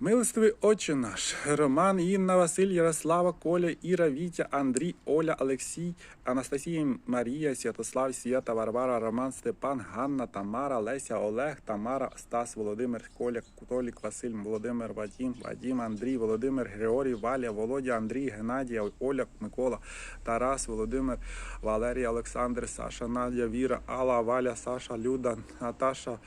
Милостивий Отче наш, Роман, Інна, Василь, Ярослава, Коля, Іра, Вітя, Андрій, Оля, Олексій, Анастасія, Марія, Святослав, Свята, Варвара, Роман, Степан, Ганна, Тамара, Леся, Олег, Тамара, Стас, Володимир, Коля, Кутолік, Василь, Володимир, Вадім, Вадім, Андрій, Володимир, Григорій, Валя, Володя, Андрій, Геннадія, Оля, Микола, Тарас, Володимир, Валерія, Олександр, Саша, Надя, Віра, Алла, Валя, Саша, Люда, Наташа.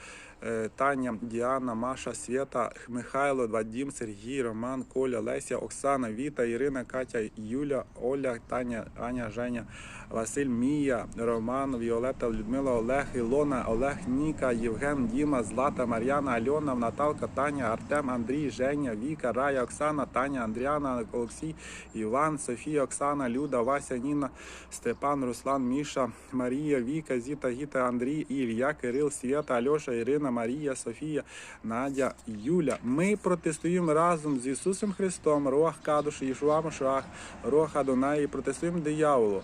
Е, Таня, Діана, Маша, Свята, Михайло, Вадім, Сергій, Роман, Коля, Леся, Оксана, Віта, Ірина, Катя, Юля, Оля, Таня, Аня, Женя, Василь, Мія, Роман, Віолета, Людмила, Олег, Ілона, Олег, Ніка, Євген, Діма, Злата, Мар'яна, Альона, Наталка, Таня, Артем, Андрій, Женя, Віка, Рая, Оксана, Таня, Андріана, Олексій, Іван, Софія, Оксана, Люда, Вася, Ніна, Степан, Руслан, Міша, Марія, Віка, Зіта, Гіта, Андрій, Ілля, Кирил, Свята, Альоша, Ірина, Марія, Софія, Надя, Юля. Ми протестуємо разом з Ісусом Христом, Рох, Кадуш, Ішуа Машах, Рох, Адонай, і протестуємо дияволу.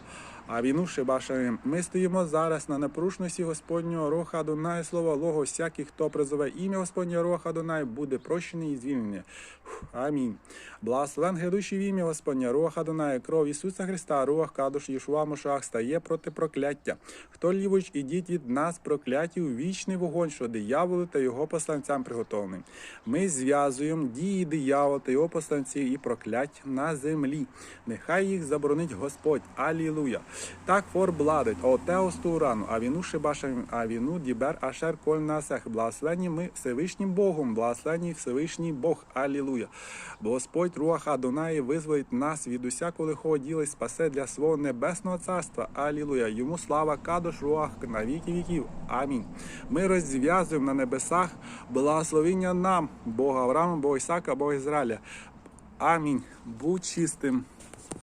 А війну Шибашаєм. Ми стоїмо зараз на непорушності Господнього Роха Адонай, слово Лого, всякий, хто призове ім'я Господнього Роха Адонай, буде прощений і звільнений. Фух, Амінь. Благословен грядущий в ім'я Господня, Руах Адонай, кров Ісуса Христа, Руах Кадуш, Єшуа Мошах, стає проти прокляття. Хто лівоч, ідіть від нас прокляті у вічний вогонь, що дияволу та його посланцям приготовлений. Ми зв'язуємо дії диявола та його посланців і проклять на землі. Нехай їх заборонить Господь. Алілуя. Так фор бладить, отеос турану, а віну шибашем, а віну дібер ашер коль насех. Благословені ми Всевишнім Богом, благословені Всевишній Бог. Алілуя. Господь Руах Адонаї визволить нас від усякого лихого діла і спасе для свого небесного царства. Алілуя. Йому слава Кадош Руах на віки віків. Амінь. Ми розв'язуємо на небесах благословення нам, Бога Авраама, Бога Ісака, Бога Ізраїля. Амінь. Будь чистим.